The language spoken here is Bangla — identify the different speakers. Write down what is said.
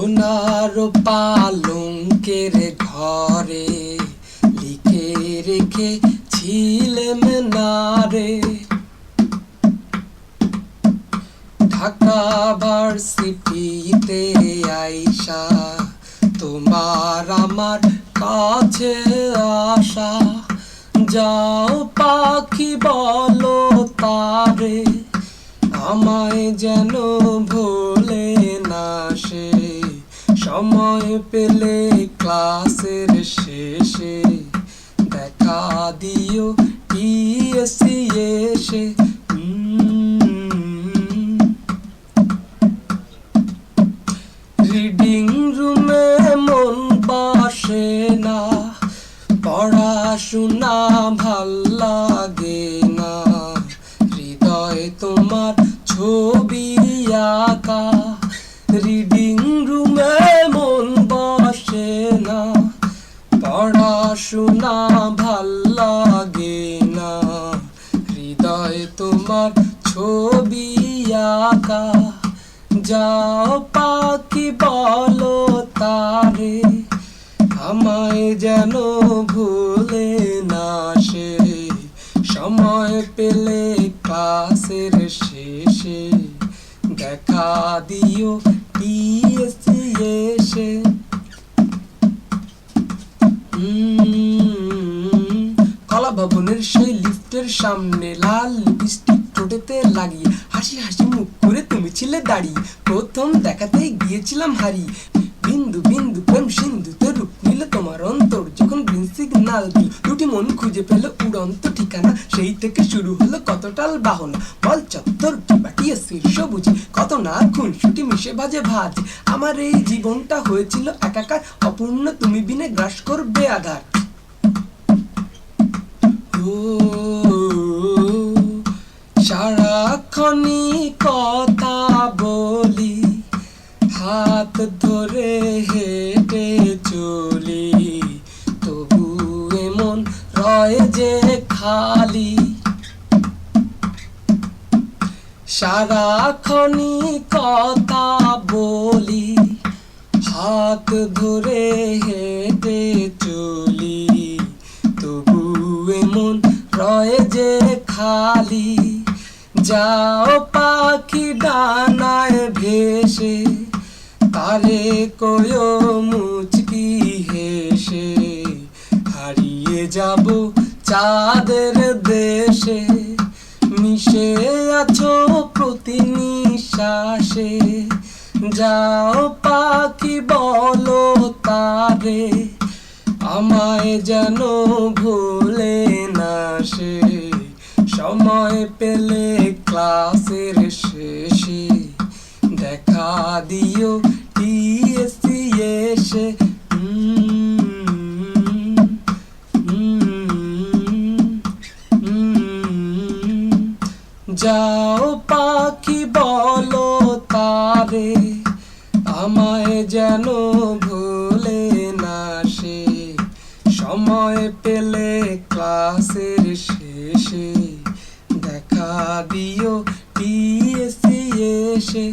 Speaker 1: সোনার পালঙ্কের ঘরে লিখে রেখে ছিলেম নারে ঢাকা ভার্সিটিতে আইসা তোমার আমার কাছে আসা। যাও পাখি বলো তারে, আমায় যেন সে সময় পেলে ক্লাসের শেষে দেখা দিও টিএসসি এসে। রিডিং রুমে মন বসে না, পড়াশোনা ভালো লাগে না। হৃদয় তোমার ছবি আঁকা, রিডিং পড়াশোনা ভালো লাগে না। হৃদয় তোমার ছবি আঁকা। যাও পাখি বলো তারে। আমায় যেন ভুলে না সে। সময় পেলে ক্লাসের শেষে। দেখা দিও টিএসসি এসে। কলা ভবনের সেই লিফটের সামনে লাল লিপস্টিক ঠোঁটেতে লাগিয়ে হাসি হাসি মুখ করে তুমি ছিলে দাঁড়িয়ে। প্রথম দেখাতে গিয়েছিলাম হারি বিন্দু বিন্দু প্রেম সিন্ধুতে রূপ নিল তোমার অন্তর। যখন গ্রিন সিগনাল দিল, দুটি মন খুঁজে পেল উড়ন্ত ঠিকানা। সেই থেকে শুরু হলো কতটাল বাহনা। বল চত্বর বাটিয়ে শীর্ষ বুঝি কত না খুন ছুটি মিশে ভাজে ভাজ? আমার এই জীবনটা হয়েছিল একাকার। অপূর্ণ তুমি বিনে গ্রাস করবে আধার ও সারাক্ষণই কথা বলি, হাত ধরে হেঁটে চলি, তবু এমন রয় যে খালি। সারাক্ষণই কথা বলি, হাত ধরে হেঁটে যে খালি, যাও পাখি ডানায় ভেসে তারে কয়ো মুচকি হেসে। হারিয়ে যাব চাঁদের দেশে, মিশে আছো প্রতি নিঃশ্বাসে যাও পাখি, বলো তারে, আমায় যেন ভুলে না সে। সময় পেলে ক্লাসের শেষে দেখা দিও টিএসসি এসে। যাও পাখি বলো তারে আমায় যেন ভুলে না সে সময় পেলে দেখা দিও টিএসসি এসে